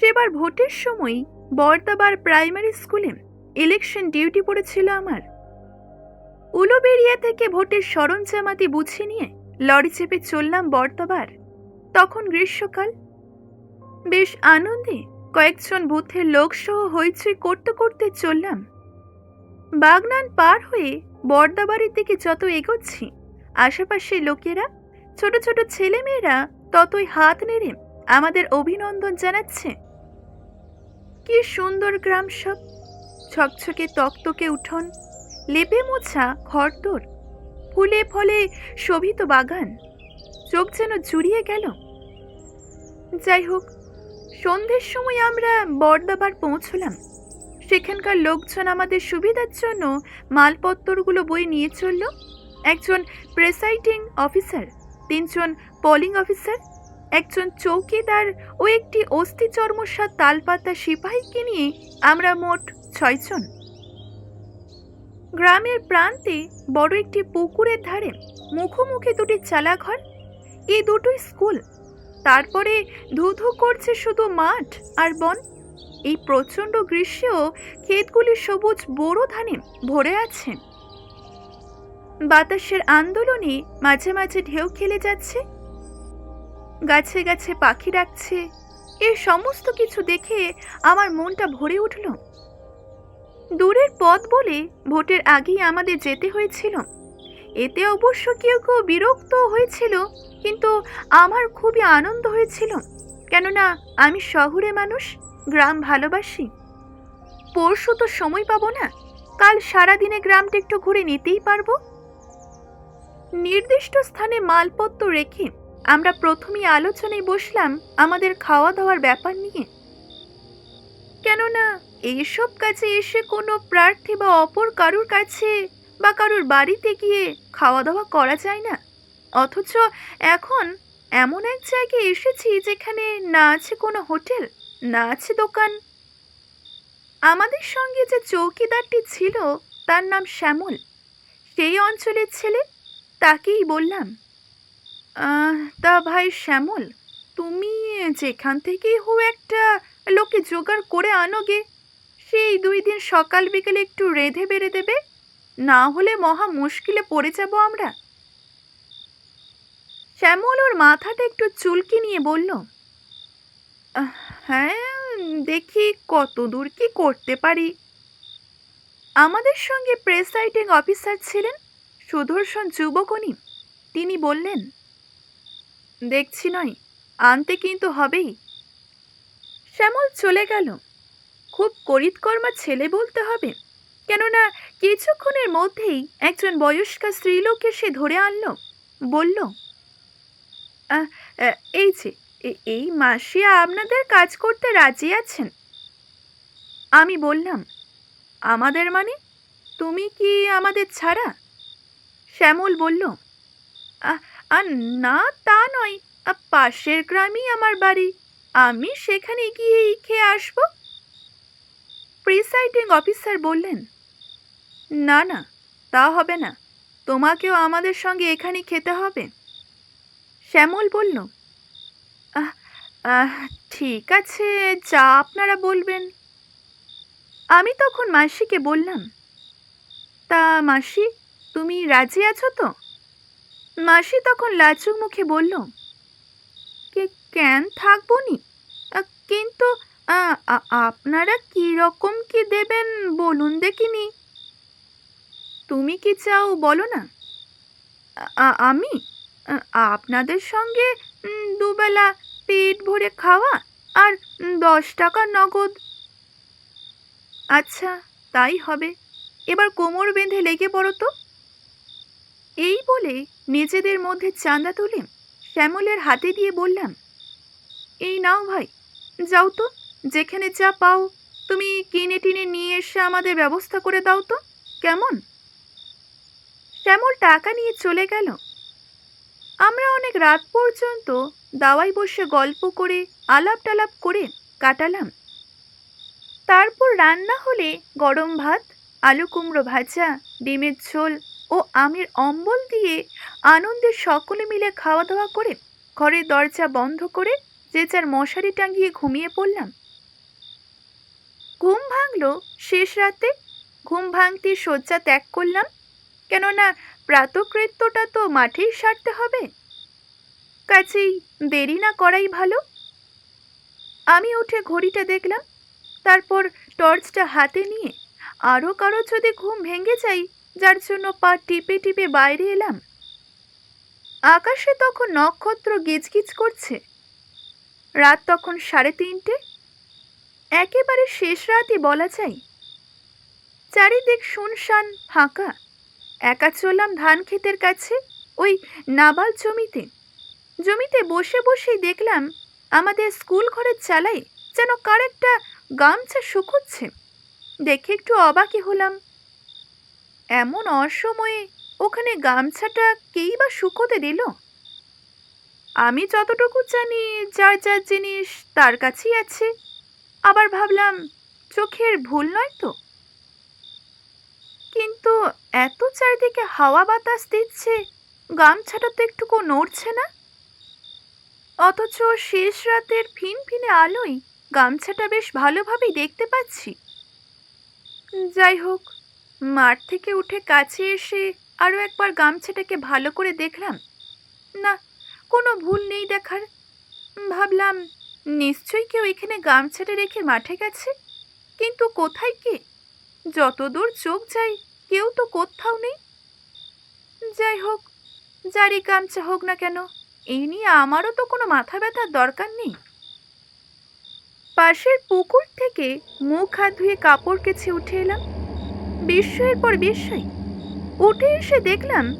সেবার ভোটের সময় বর্দাবার প্রাইমারি স্কুলে ইলেকশন ডিউটি পড়েছিল আমার। উলুবেরিয়া থেকে ভোটের সরঞ্জামাতি বুঝে নিয়ে লরি চেপে চললাম বর্দাবার। তখন গ্রীষ্মকাল। বেশ আনন্দে কয়েকজন বুথের লোকসহ হইচই করতে করতে চললাম। বাগনান পার হয়ে বর্দাবাড়ির দিকে যত এগোচ্ছি আশেপাশের লোকেরা? ছোট ছোট ছেলেমেয়েরা ততই হাত নেড়ে আমাদের অভিনন্দন জানাচ্ছে। কি সুন্দর গ্রাম সব। ছকছকে তকতকে উঠোন, লেপে মোছা ঘরদোর, ফুলে ফলে শোভিত বাগান, চোখ যেন জুড়িয়ে গেল। যাই হোক, সন্ধ্যের সময় আমরা বর্দাবার পৌঁছলাম। সেখানকার লোকজন আমাদের সুবিধার জন্য মালপত্তরগুলো বই নিয়ে চলল। একজন প্রেসাইডিং অফিসার তিনজন পোলিং অফিসার একজন চৌকিদার ও একটি অস্থি চর্মসার তালপাতা সিপাহীকে নিয়ে আমরা মোট ছয়জন গ্রামের প্রান্তে বড় একটি পুকুরের ধারে মুখোমুখি দুটি চালাঘর, এই দুটোই স্কুল। তারপরে ধু ধু করছে শুধু মাঠ আর বন। এই প্রচণ্ড গ্রীষ্মেও ক্ষেতগুলি সবুজ বোরো ধানে ভরে আছে। বাতাসের আন্দোলনে মাঝে মাঝে ঢেউ খেলে যাচ্ছে। গাছে গাছে পাখি ডাকছে। এর সমস্ত কিছু দেখে আমার মনটা ভরে উঠল। দূরের পথ বলে ভোটের আগেই আমাদের যেতে হয়েছিল। এতে অবশ্য কেউ কেউ বিরক্ত হয়েছিল, কিন্তু আমার খুবই আনন্দ হয়েছিল। কেননা আমি শহরে মানুষ, গ্রাম ভালোবাসি। পরশু তো সময় পাবো না। কাল সারাদিনে গ্রামটা একটু ঘুরে নিতেই পারব। নির্দিষ্ট স্থানে মালপত্র রেখে আমরা প্রথমেই আলোচনায় বসলাম আমাদের খাওয়া দাওয়ার ব্যাপার নিয়ে। কেননা এইসব কাজে এসে কোনো প্রার্থী বা অপর কারুর কাছে বা কারুর বাড়িতে গিয়ে খাওয়া দাওয়া করা যায় না। অথচ এখন এমন এক জায়গায় এসেছি যেখানে না আছে কোনো হোটেল, না আছে দোকান। আমাদের সঙ্গে যে চৌকিদারটি ছিল, তার নাম শ্যামল। সেই অঞ্চলের ছেলে তাকেই বললাম। তা ভাই শ্যামল, তুমি যেখান থেকেই হো একটা লোকে জোগাড় করে আনো গে, সেই দুই দিন সকাল বিকেলে একটু রেঁধে বেড়ে দেবে, না হলে মহা মুশকিলে পড়ে যাব আমরা। শ্যামল ওর মাথাটা একটু চুলকি নিয়ে বলল হ্যাঁ দেখি কত দূর কি করতে পারি। আমাদের সঙ্গে প্রেসাইডিং অফিসার ছিলেন সুদর্শন যুবকনি? তিনি বললেন দেখছি নয় আনতে কিন্তু হবেই। শ্যামল চলে গেল। খুব করিতকর্মা ছেলে বলতে হবে কেননা কিছুক্ষণের মধ্যেই একজন বয়স্কা স্ত্রীলোককে সে ধরে আনলো। বলল "আহ, আহ, এই যে এই মাসে আপনাদের কাজ করতে রাজি আছেন? আমি বললাম আমাদের মানে? তুমি কি আমাদের ছাড়া? শ্যামল বলল "আহ, আহ, না তা নয় পাশের গ্রামেই আমার বাড়ি। আমি সেখানে গিয়েই খেয়ে আসব। প্রিসাইডিং অফিসার বললেন না না তা হবে না। তোমাকেও আমাদের সঙ্গে এখানে খেতে হবে। শ্যামল বলল "আহ, আহ, ঠিক আছে যা আপনারা বলবেন। আমি তখন মাসিকে বললাম তা মাসি তুমি রাজি আছো তো? মাসি তখন লাজুক মুখে বলল, কে, কেন থাকব নি? কিন্তু আপনারা কি রকম কি দেবেন বলুন দেখিনি। তুমি কি চাও বলো না? আমি? আপনাদের সঙ্গে দুবেলা পেট ভরে খাওয়া আর দশ টাকা নগদ। আচ্ছা তাই হবে। এবার কোমর বেঁধে লেগে পড়ো তো। এই বলে নিজেদের মধ্যে চাঁদা তুলে শ্যামলের হাতে দিয়ে বললাম, এই নাও ভাই, যাও তো, যেখানে যা পাও, তুমি কিনে টিনে নিয়ে এসে আমাদের ব্যবস্থা করে দাও তো, কেমন? শ্যামল টাকা নিয়ে চলে গেল। আমরা অনেক রাত পর্যন্ত দাওয়ায় বসে গল্প করে আলাপ টালাপ করে কাটালাম। তারপর রান্না হলে গরম ভাত, আলু কুমড়ো ভাজা, ডিমের ঝোল ও আমের অম্বল দিয়ে আনন্দে সকলে মিলে খাওয়া দাওয়া করে ঘরের দরজা বন্ধ করে যে যার মশারি টাঙিয়ে ঘুমিয়ে পড়লাম। ঘুম ভাঙলো শেষ রাতে। ঘুম ভাঙতে শয্যা ত্যাগ করলাম। কেননা প্রাতকৃত্যটা তো মাঠেই সারতে হবে। কাছেই দেরি না করাই ভালো। আমি উঠে ঘড়িটা দেখলাম। তারপর টর্চটা হাতে নিয়ে আরও কারও যদি ঘুম ভেঙে যাই যার জন্য পা টিপে টিপে বাইরে এলাম। আকাশে তখন নক্ষত্র গিজগিজ করছে। রাত তখন সাড়ে তিনটে। একেবারে শেষ রাতই বলা যায়। চারিদিক শুনশান ফাঁকা। একা চললাম ধান ক্ষেতের কাছে, ওই নাবাল জমিতে। জমিতে বসে বসেই দেখলাম আমাদের স্কুল ঘরের চালাই যেন কার একটা গামছা শুকোচ্ছে। দেখে একটু অবাকই হলাম। এমন অসময়ে ওখানে গামছাটা কেই বা শুকোতে দিল? আমি যতটুকু জানি, যার যার জিনিস তার কাছেই আছে। আবার ভাবলাম, চোখের ভুল নয় তো? কিন্তু এত চারিদিকে হাওয়া বাতাস দিচ্ছে, গামছাটা তো একটুকু নড়ছে না। অথচ শেষ রাতের ফিন ফিনে আলোয় গামছাটা বেশ ভালোভাবেই দেখতে পাচ্ছি। যাই হোক মাঠ থেকে উঠে কাছে এসে আরও একবার গামছাটাকে ভালো করে দেখলাম। না, কোনো ভুল নেই দেখার। ভাবলাম, নিশ্চয়ই কেউ এখানে গামছাটা রেখে মাঠে গেছে। কিন্তু কোথায় কে? যতদূর চোখ যায়, কেউ তো কোথাও নেই। যাই হোক, যারই গামছা হোক না কেন এই নিয়ে আমারও তো কোনো মাথা ব্যথার দরকার নেই। পাশের পুকুর থেকে মুখ হাত ধুয়ে কাপড় কেছে উঠে এলাম। বিস্ময়ের পর বিস্ময়। উঠে এসে দেখলাম,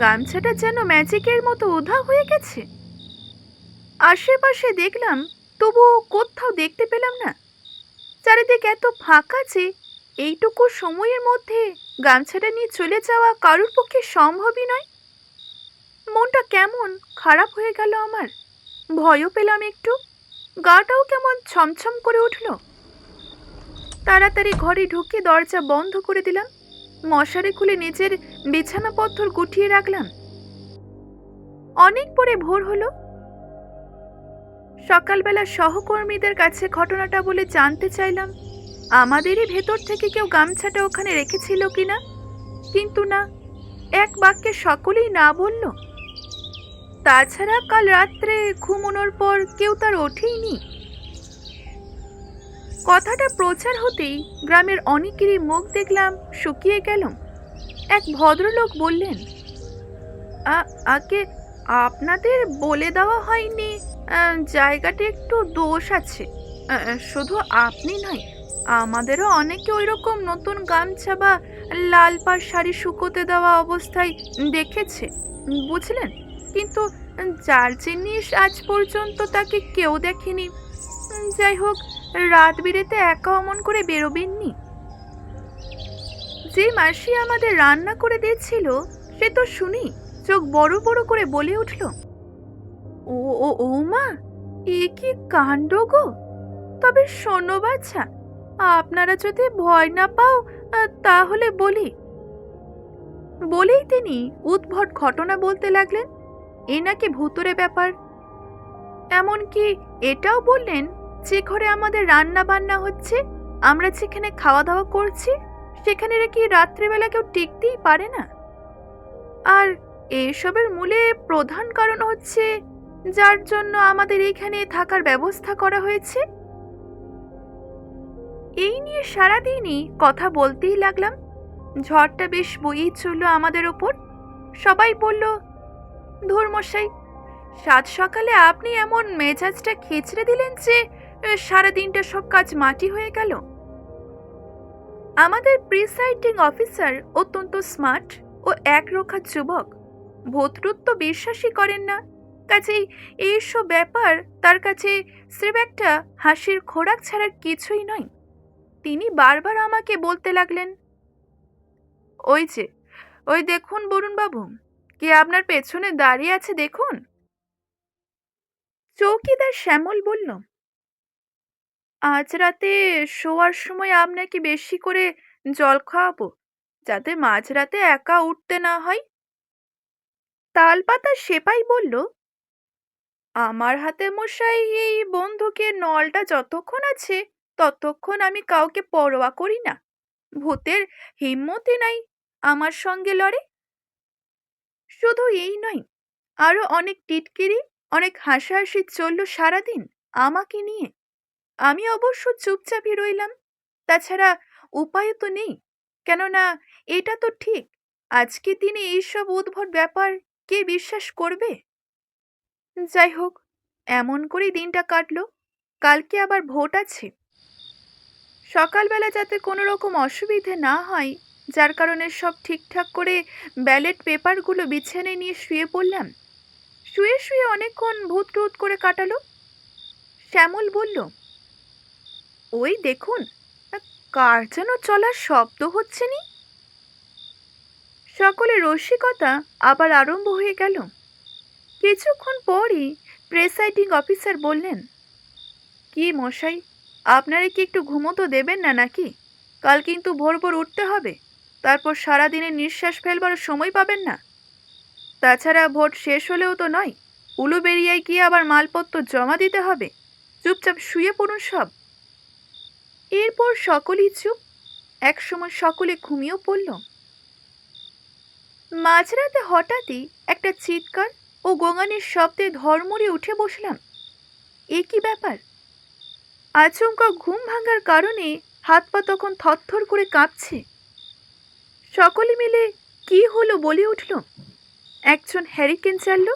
গামছাটা যেন ম্যাজিকের মতো উধাও হয়ে গেছে। আশেপাশে দেখলাম, তবুও কোথাও দেখতে পেলাম না। চারিদিক এত ফাঁকা যে, এইটুকু সময়ের মধ্যে গামছাটা নিয়ে চলে যাওয়া কারুর পক্ষে সম্ভবই নয়। মনটা কেমন খারাপ হয়ে গেল আমার। ভয়ও পেলাম একটু। গাটাও কেমন ছমছম করে উঠল। তাড়াতাড়ি ঘরে ঢুকে দরজা বন্ধ করে দিলাম। মশারি খুলে নিজের বিছানাপত্র গুটিয়ে রাখলাম। অনেক পরে ভোর হলো। সকালবেলা সহকর্মীদের কাছে ঘটনাটা বলে জানতে চাইলাম, আমাদেরই ভেতর থেকে কেউ গামছাটা ওখানে রেখেছিল কিনা? কিন্তু না, এক বাক্যে সকলেই না বলল। তাছাড়া কাল রাত্রে ঘুমোনোর পর কেউ তার ওঠেইনি। কথাটা প্রচার হতেই গ্রামের অনেকেরই মুখ দেখলাম শুকিয়ে গেল। এক ভদ্রলোক বললেন, "আ- আগে আপনাদের বলে দেওয়া হয়নি জায়গাটা একটু দোষ আছে। শুধু আপনি নয়, আমাদেরও অনেকে ওই রকম নতুন গামছা বা লাল পাড় শাড়ি শুকোতে দেওয়া অবস্থায় দেখেছে, বুঝলেন? কিন্তু যার জিনিস আজ পর্যন্ত তাকে কেউ দেখেনি। যাই হোক রাত বিরেতে একা অমন করে বেরোবেননি? যে মাসি আমাদের রান্না করে দিয়েছিল, সে তো শুনি চোখ বড় বড় করে বলে উঠল, ও ও ও মা, এ কি কাণ্ড গো? তবে শোনো বাচ্চা আপনারা যদি ভয় না পাও তাহলে বলি। বলেই তিনি উদ্ভট ঘটনা বলতে লাগলেন, এ নাকি ভুতুরে ব্যাপার? এমনকি এটাও বললেন যে ঘরে আমাদের রান্না বান্না হচ্ছে, আমরা যেখানে খাওয়া দাওয়া করছি, সেখানে নাকি রাত্রিবেলা কেউ টিকতেই পারে না। আর এইসবের মূলে প্রধান কারণ হচ্ছে, যার জন্য আমাদের এইখানে থাকার ব্যবস্থা করা হয়েছে। এই নিয়ে সারাদিনই কথা বলতেই লাগলাম। ঝড়টা বেশ বইয়েই চলল আমাদের ওপর। সবাই বলল, ধুর মশাই, সাত সকালে আপনি এমন মেজাজটা খেচড়ে দিলেন যে সারাদিনটা সব কাজ মাটি হয়ে গেল। আমাদের প্রিসাইডিং অফিসার অত্যন্ত স্মার্ট ও একরোখা যুবক। ভূতরুত তো বিশ্বাসই করেন না। কাজেই এইসব ব্যাপার তার কাছে স্রেফ একটা হাসির খোরাক ছাড়ার কিছুই নয়। তিনি বারবার আমাকে বলতে লাগলেন, ওই যে, ওই দেখুন বরুণ বাবু কে আপনার পেছনে দাঁড়িয়ে আছে দেখুন? চৌকিদার শ্যামল বলল আজ রাতে শোয়ার সময় আপনাকে বেশি করে জল খাওয়াবো, যাতে মাঝরাতে একা উঠতে না হয়? তালপাতা সেপাই বলল, আমার হাতে মশাই, এই বন্ধুকে নলটা যতক্ষণ আছে, ততক্ষণ আমি কাউকে পরোয়া করি না। ভূতের হিম্মতই নাই আমার সঙ্গে লড়ে। শুধু এই নয়, আরও অনেক টিটকিরি, অনেক হাসাহাসি চলল সারাদিন আমাকে নিয়ে। আমি অবশ্য চুপচাপই রইলাম। তাছাড়া উপায় তো নেই। কেননা এটা তো ঠিক। আজকে দিনে এইসব উদ্ভট ব্যাপার কে বিশ্বাস করবে? যাই হোক, এমন করেই দিনটা কাটলো। কালকে আবার ভোট আছে। সকালবেলা যাতে কোনো রকম অসুবিধে না হয়, যার কারণে সব ঠিকঠাক করে ব্যালেট পেপারগুলো বিছানায় নিয়ে শুয়ে পড়লাম। শুয়ে শুয়ে অনেকক্ষণ ভূত টুত করে কাটালো। শ্যামল বলল ওই দেখুন কার যেন চলার শব্দ হচ্ছে নি? সকলের রসিকতা আবার আরম্ভ হয়ে গেল। কিছুক্ষণ পরই প্রেসাইডিং অফিসার বললেন, কি মশাই, আপনারা কি একটু ঘুমোতো দেবেন না নাকি? কাল কিন্তু ভোর ভোর উঠতে হবে, তারপর সারাদিনে নিঃশ্বাস ফেলবার সময় পাবেন না। তাছাড়া ভোট শেষ হলেও তো নয়, উলুবেরিয়ায় গিয়ে আবার মালপত্র জমা দিতে হবে। চুপচাপ শুয়ে পড়ুন সব। এরপর সকলেই চুপ। একসময় সকলে ঘুমিয়েও পড়ল। মাঝরাতে হঠাৎই একটা চিৎকার ও গোঙানির শব্দে ধর্মরে উঠে বসলাম। এ কি ব্যাপার? আচমকা ঘুম ভাঙার কারণে হাত পা তখন থরথর করে কাঁপছে। সকলে মিলে কি হলো বলে উঠল। একজন হ্যারিকেন চালল।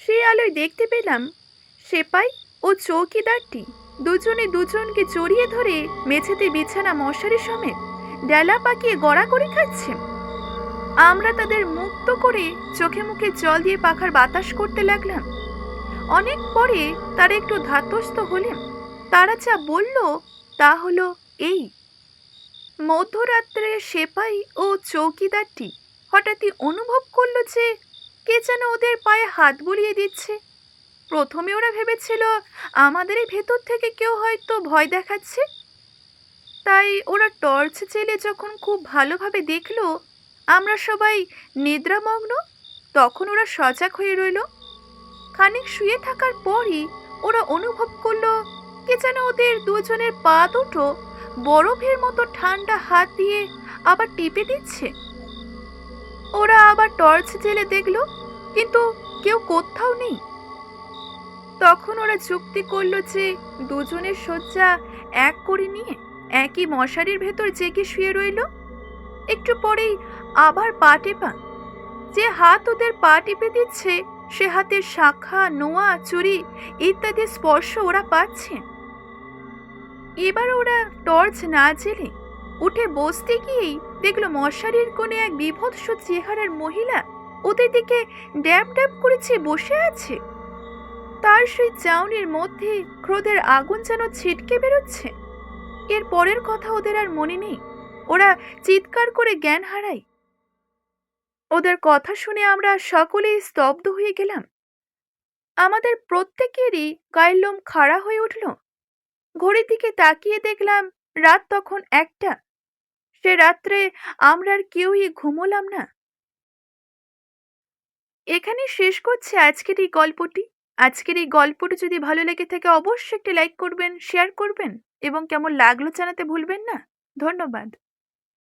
সে আলোয় দেখতে পেলাম সেপাই ও চৌকিদারটি। দুজনে দুজনকে জড়িয়ে ধরে মেঝেতে বিছানা মশারি সমেত ডেলা পাকিয়ে গড়া গড়াগড়ি খাচ্ছে। আমরা তাদের মুক্ত করে চোখে মুখে জল দিয়ে পাখার বাতাস করতে লাগলাম। অনেক পরে তারা একটু ধাতস্থ হলেন। তারা যা বলল তা হলো এই। মধ্যরাত্রে সেপাই ও চৌকিদারটি হঠাৎই অনুভব করল যে কে যেন ওদের পায়ে হাত বুলিয়ে দিচ্ছে। প্রথমে ওরা ভেবেছিল আমাদেরই ভেতর থেকে কেউ হয়তো ভয় দেখাচ্ছে। তাই ওরা টর্চ জেলে যখন খুব ভালোভাবে দেখল, আমরা সবাই নিদ্রামগ্ন, তখন ওরা সজাগ হয়ে রইল। খানিক শুয়ে থাকার পরই ওরা অনুভব করল কে যেন ওদের দুজনের পা দুটো বরফের মতো ঠান্ডা হাত দিয়ে আবার টিপে দিচ্ছে। ওরা আবার টর্চ জেলে দেখল, কিন্তু কেউ কোথাও নেই। তখন ওরা চুক্তি করল যে দুজনের শয্যা এক করে নিয়ে একই মশারির ভেতর জেগে শুয়ে রইল। একটু পরেই আবার পা টেপা। যে হাত ওদের পা টিপে দিচ্ছে, সে হাতের শাখা, নোয়া চুরি ইত্যাদি স্পর্শ ওরা পাচ্ছে। এবার ওরা টর্চ না জেলে উঠে বসতে গিয়েই দেখল মশারির কোণে এক বিভৎস চেহারার মহিলা ওদের দিকে ড্যাব ড্যাব করেছে বসে আছে। তার সেই চাউনির মধ্যে ক্রোধের আগুন যেন ছিটকে বেরোচ্ছে। এর পরের কথা ওদের আর মনে নেই। ওরা চিৎকার করে জ্ঞান হারায়। ওদের কথা শুনে আমরা সকলেই স্তব্ধ হয়ে গেলাম। আমাদের প্রত্যেকেরই গায়ের লোম খাড়া হয়ে উঠল। ঘড়ির দিকে তাকিয়ে দেখলাম রাত তখন একটা। সে রাত্রে আমরা আর কেউই ঘুমোলাম না। এখানে শেষ করছে আজকের এই গল্পটি। আজকের এই গল্পটি যদি ভালো লেগে থাকে, অবশ্যই একটি লাইক করবেন, শেয়ার করবেন এবং কেমন লাগল জানাতে ভুলবেন না। ধন্যবাদ।